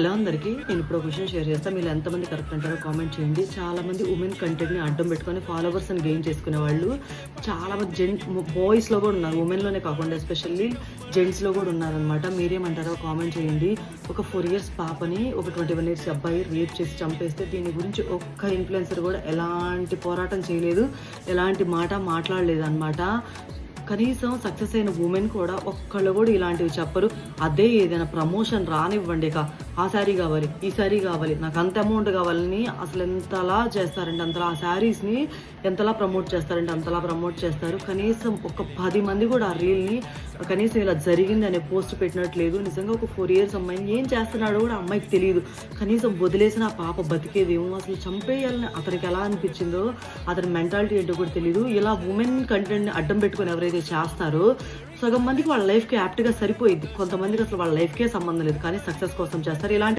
Hello అందరికీ నేను ఇప్పుడు ఒక విషయం షేర్ చేస్తాను మీరు ఎంతమంది కరెక్ట్ అంటారో కామెంట్ చేయండి. చాలా మంది ఉమెన్ కంటెంట్ని అడ్డం పెట్టుకొని ఫాలోవర్స్ అని గెయిన్ చేసుకునే వాళ్ళు. చాలా మంది జెంట్ బాయ్స్లో కూడా ఉన్నారు. ఉమెన్లోనే కాకుండా ఎస్పెషల్లీ జెంట్స్లో కూడా ఉన్నారనమాట మీరేమంటారో కామెంట్ చేయండి. ఒక ఫోర్ ఇయర్స్ పాపని ఒక ట్వంటీ వన్ ఇయర్స్ అబ్బాయి రేప్ చేసి చంపేస్తే దీని గురించి ఒక్క ఇన్ఫ్లుయెన్సర్ కూడా ఎలాంటి పోరాటం చేయలేదు. ఎలాంటి మాట మాట్లాడలేదు అనమాట కనీసం సక్సెస్ అయిన ఉమెన్ కూడా ఒక్కళ్ళు కూడా ఇలాంటివి చెప్పరు. అదే ఏదైనా ప్రమోషన్ రానివ్వండి ఇక. ఆ శారీ కావాలి ఈ శారీ కావాలి నాకు అంత అమౌంట్ కావాలని అసలు ఎంతలా చేస్తారంటే అంతలా ఆ శారీస్ని ఎంతలా ప్రమోట్ చేస్తారంటే అంతలా ప్రమోట్ చేస్తారు. కనీసం ఒక పది మంది కూడా ఆ రీల్ని కనీసం ఇలా జరిగింది అనే పోస్ట్ పెట్టినట్లేదు. నిజంగా ఒక ఫోర్ ఇయర్స్ అమ్మాయిని ఏం చేస్తున్నాడో కూడా అమ్మాయికి తెలియదు కనీసం వదిలేసిన ఆ పాప బతికేదేమో అసలు చంపేయాలని అతనికి ఎలా అనిపించిందో అతని మెంటాలిటీ ఏంటో కూడా తెలియదు ఇలా ఉమెన్ కంటెంట్ని అడ్డం పెట్టుకొని ఎవరైతే చేస్తారో సగం మందికి వాళ్ళ లైఫ్కి యాప్ట్గా సరిపోయింది కొంతమందికి అసలు వాళ్ళ లైఫ్కే సంబంధం లేదు. కానీ సక్సెస్ కోసం చేస్తారు. ఇలాంటి